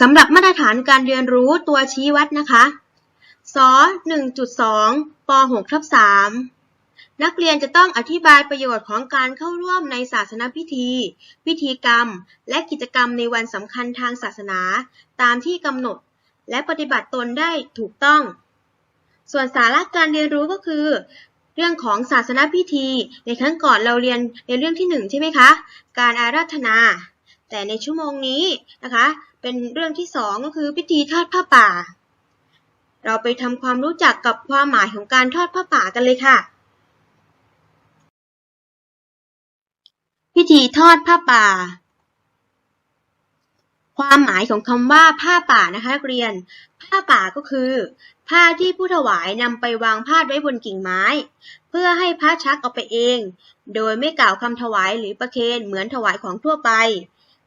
สำหรับมาตรฐานการเรียนรู้ตัวชี้วัดนะคะส1.2ป6ทับ3นักเรียนจะต้องอธิบายประโยชน์ของการเข้าร่วมในศาสนพิธี พิธีกรรม และกิจกรรมในวันสำคัญทางศาสนา ตามที่กำหนด และปฏิบัติตนได้ถูกต้อง ส่วนสาระการเรียนรู้ก็คือ เรื่องของศาสนพิธี ในครั้งก่อนเราเรียนในเรื่องที่หนึ่งใช่ไหมคะ การอาราธนา แต่ในชั่วโมงนี้นะคะ เป็นเรื่องที่สองก็คือพิธีทอดผ้าป่า เราไปทำความรู้จักกับความหมายของการทอดผ้าป่ากันเลยค่ะ พิธีทอดผ้าป่า ความหมายของคำว่าผ้าป่านะคะนักเรียน ผ้าป่าก็คือผ้าที่ผู้ถวายนำไปวางพาดไว้บนกิ่งไม้ เพื่อให้พระชักเอาไปเอง โดยไม่กล่าวคำถวายหรือประเคนเหมือนถวายของทั่วไป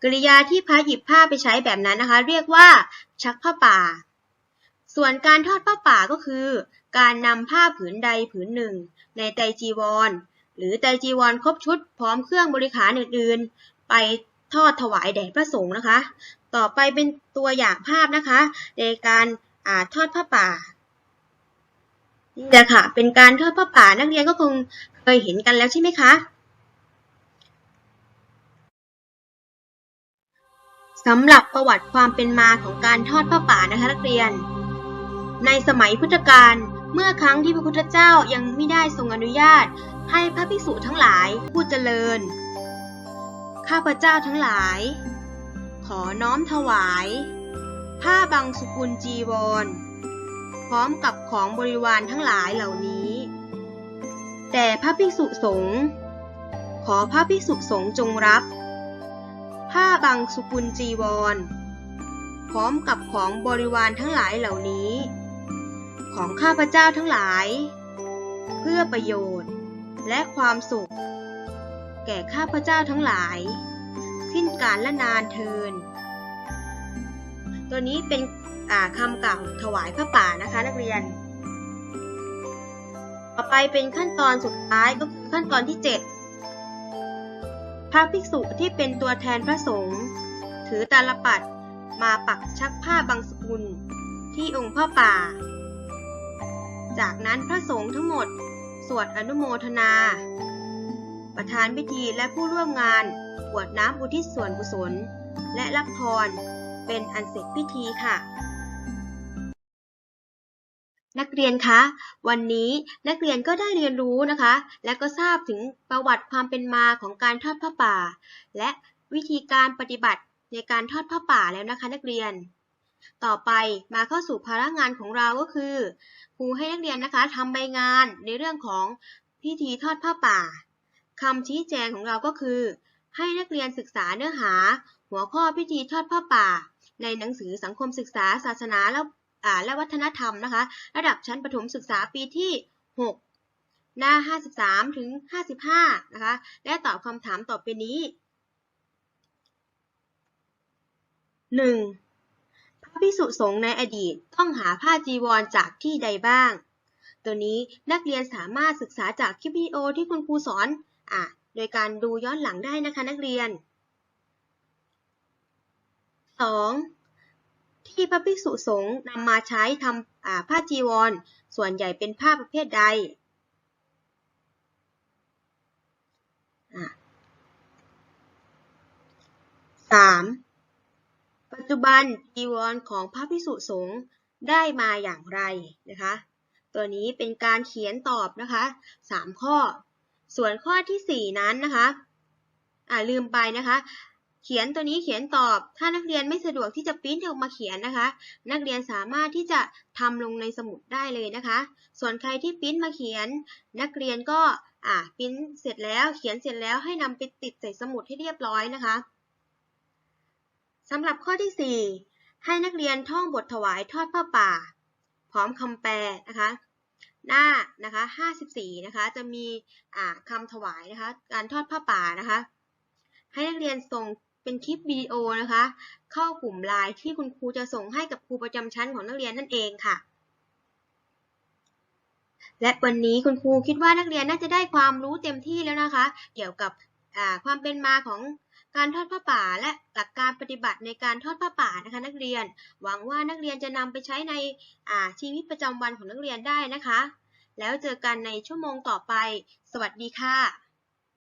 กริยาที่พระหยิบผ้าไปใช้แบบนั้นนะคะ เรียกว่าชักผ้าป่า ส่วนการทอดผ้าป่าก็คือ การนำผ้าผืนใดผืนหนึ่ง ในไตจีวร หรือไตจีวรครบชุดพร้อมเครื่องบริขารอื่นๆ ไปทอดถวายแด่พระสงฆ์นะคะ ต่อไปเป็นตัวอย่างภาพนะคะ ในการอาทอดผ้าป่านี่แหละค่ะ เป็นการทอดผ้าป่านักเรียนก็คงเคยเห็นกันแล้วใช่ไหมคะ สำหรับประวัติความเป็นมาของการทอดผ้าป่านะคะนักเรียน ในสมัยพุทธกาลเมื่อครั้งที่พระพุทธเจ้ายังไม่ได้ทรงอนุญาต ให้พระภิกษุทั้งหลายผู้เจริญ ข้าพเจ้าทั้งหลาย ขอน้อมถวาย ผ้าบางสุกุลจีวร พร้อมกับของบริวารทั้งหลายเหล่านี้ แต่พระภิกษุสงฆ์ขอพระภิกษุสงฆ์จงรับ ผ้าบางสุกุลจีวร พร้อมกับของบริวารทั้งหลายเหล่านี้ ของข้าพเจ้าทั้งหลาย เพื่อประโยชน์และความสุข แก่ข้าพเจ้าทั้งหลาย สิ้นกาลและนานเทิน ตัวนี้เป็นคำกล่าวถวายพระป่านะคะนักเรียน ต่อไปเป็นขั้นตอนสุดท้ายก็คือขั้นตอนที่ 7 ระภิกษุที่เป็นตัวแทนพระสงฆ์ถือตาลปัดมาปักชักผ้าบางสกุล ที่องค์พ่อป่า จากนั้นพระสงฆ์ทั้งหมด สวดอนุโมทนา ประธานพิธีและผู้ร่วมงานกวดน้ำอุทิศส่วนกุศล และรับพรเป็นอันเสร็จพิธีค่ะ นักเรียนคะ วันนี้นักเรียนก็ได้เรียนรู้นะคะ และก็ทราบถึงประวัติความเป็นมาของการทอดผ้าป่า และวิธีการปฏิบัติในการทอดผ้าป่าแล้วนะคะนักเรียน ต่อไปมาเข้าสู่ภาระงานของเราก็คือครูให้นักเรียนนะคะทำใบงานในเรื่องของพิธีทอดผ้าป่าคำชี้แจงของเราก็คือ ให้นักเรียนศึกษาเนื้อหา หัวข้อพิธีทอดผ้าป่า ในหนังสือสังคมศึกษาศาสนาและ และวัฒนธรรมนะคะ ระดับชั้นประถมศึกษาปีที่ 6 หน้า 53 ถึง 55 นะคะ และตอบคำถามต่อไปนี้ 1. พระภิกษุสงฆ์ในอดีตต้องหาผ้าจีวรจากที่ใดบ้าง ตัวนี้นักเรียนสามารถศึกษาจากคลิปวิดีโอที่คุณครูสอนอะโดยการดูย้อนหลังได้นะคะนักเรียน 2. ที่พระภิกษุสงฆ์นำมาใช้ทำผ้าจีวร ส่วนใหญ่เป็นผ้าประเภทใดสามปัจจุบันจีวรของพระภิกษุสงฆ์ได้มาอย่างไรนะคะ ตัวนี้เป็นการเขียนตอบนะคะสามข้อ ส่วนข้อที่สี่นั้นนะคะอ่าลืมไปนะคะ เขียนตัวนี้เขียนตอบ ถ้านักเรียนไม่สะดวกที่จะปริ้นออกมาเขียนนะคะ นักเรียนสามารถที่จะทำลงในสมุดได้เลยนะคะ ส่วนใครที่ปริ้นมาเขียน นักเรียนก็อ่าปริ้นเสร็จแล้ว เขียนเสร็จแล้วให้นำไปติดใส่สมุดให้เรียบร้อยนะคะสำหรับข้อที่ 4 ให้นักเรียนท่องบทถวายทอดผ้าป่า พร้อมคำแปลนะคะ หน้านะคะ54นะคะ จะมีอ่าคำถวายนะคะ การทอดผ้าป่านะคะให้นักเรียนส่ง เป็นคลิปวิดีโอนะคะ เข้ากลุ่มไลน์ที่คุณครูจะส่งให้กับครูประจำชั้นของนักเรียนนั่นเองค่ะ และวันนี้คุณครูคิดว่านักเรียนน่าจะได้ความรู้เต็มที่แล้วนะคะ เกี่ยวกับความเป็นมาของการทอดผ้าป่าและหลักการปฏิบัติในการทอดผ้าป่านะคะ นักเรียน หวังว่านักเรียนจะนำไปใช้ในชีวิตประจำวันของนักเรียนได้นะคะ แล้วเจอกันในชั่วโมงต่อไป สวัสดีค่ะ